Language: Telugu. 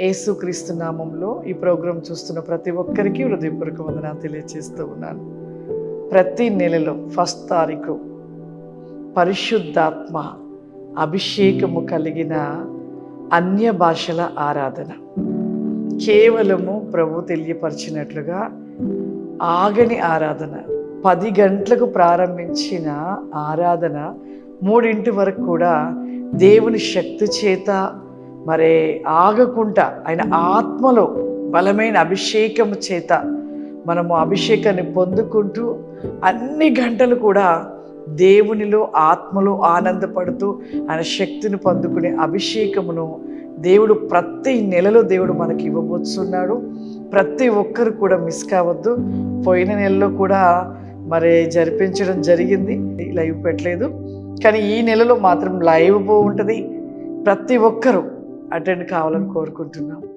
యేసుక్రీస్తు నామంలో ఈ ప్రోగ్రాం చూస్తున్న ప్రతి ఒక్కరికి హృదయపూర్వక వందనాలు తెలియజేస్తూ ఉన్నాను. ప్రతి నెలలో ఫస్ట్ తారీఖు పరిశుద్ధాత్మ అభిషేకము కలిగిన అన్య భాషల ఆరాధన. కేవలము ప్రభు తెలియపరిచినట్లుగా ఆగని ఆరాధన. పది గంటలకు ప్రారంభించిన ఆరాధన. మూడింటి వరకు కూడా దేవుని శక్తి చేత మరి ఆగకుండా ఆయన ఆత్మలో బలమైన అభిషేకము చేత మనము అభిషేకాన్ని పొందుకుంటూ అన్ని గంటలు కూడా దేవునిలో ఆత్మలో ఆనందపడుతూ ఆయన శక్తిని పొందుకునే అభిషేకమును దేవుడు ప్రతి నెలలో దేవుడు మనకి ఇవ్వబోతున్నాడు. ప్రతి ఒక్కరు కూడా మిస్ కావద్దు. పోయిన నెలలో కూడా మరి జరిపించడం జరిగింది. లైవ్ పెట్టలేదు. కానీ ఈ నెలలో మాత్రం లైవ్ ఉంటుంది ప్రతి ఒక్కరూ అటెండ్ కావాలని కోరుకుంటున్నాం.